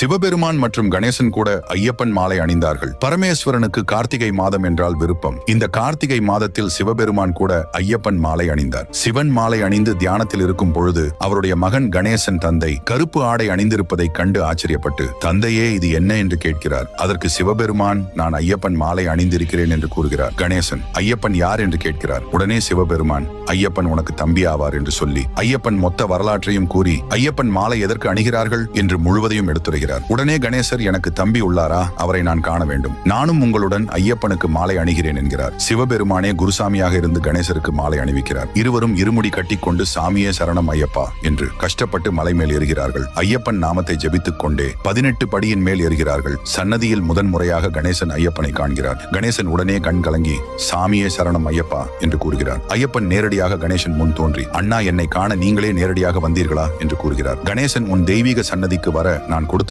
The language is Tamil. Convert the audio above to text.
சிவபெருமான் மற்றும் கணேசன் கூட ஐயப்பன் மாலை அணிந்தார்கள். பரமேஸ்வரனுக்கு கார்த்திகை மாதம் என்றால் விருப்பம். இந்த கார்த்திகை மாதத்தில் சிவபெருமான் கூட ஐயப்பன் மாலை அணிந்தார். சிவன் மாலை அணிந்து தியானத்தில் இருக்கும் பொழுது அவருடைய மகன் கணேசன் தந்தை கருப்பு ஆடை அணிந்திருப்பதை கண்டு ஆச்சரியப்பட்டு தந்தையே இது என்ன? என்று கேட்கிறார். அதற்கு சிவபெருமான் நான் ஐயப்பன் மாலை அணிந்திருக்கிறேன் என்று கூறுகிறார் கணேசன். ஐயப்பன் யார்? என்று கேட்கிறார். உடனே சிவபெருமான் ஐயப்பன் உனக்கு தம்பி ஆவார் என்று சொல்லி ஐயப்பன் மொத்த வரலாற்றையும் கூறி ஐயப்பன் மாலை எதற்கு அணிகிறார்கள்? என்று முழுவதையும் எடுத்துரைகிறார். உடனே கணேசர் எனக்கு தம்பி உள்ளாரா? அவரை நான் காண வேண்டும். நானும் உங்களுடன் ஐயப்பனுக்கு மாலை அணிகிறேன் என்கிறார். சிவபெருமானே குருசாமியாக இருந்து கணேசருக்கு மாலை அணிவிக்கிறார். இருவரும் இருமுடி கட்டிக்கொண்டு சாமியே சரணம் ஐயப்பா என்று கஷ்டப்பட்டு மலை மேல் ஏறுகிறார்கள். ஐயப்பன் நாமத்தை ஜபித்துக் கொண்டே பதினெட்டு படியின் மேல் ஏறுகிறார்கள். சன்னதியில் முதன் முறையாக கணேசன் ஐயப்பனை காண்கிறார். கணேசன் உடனே கண் கலங்கி சாமியே சரணம் ஐயப்பா என்று கூறுகிறார். ஐயப்பன் நேரடியாக கணேசன் முன் தோன்றி அண்ணா என்னை காண நீங்களே நேரடியாக வந்தீர்களா? என்று கூறுகிறார். கணேசன் உன் தெய்வீக சன்னதிக்கு வர நான் கொடுத்த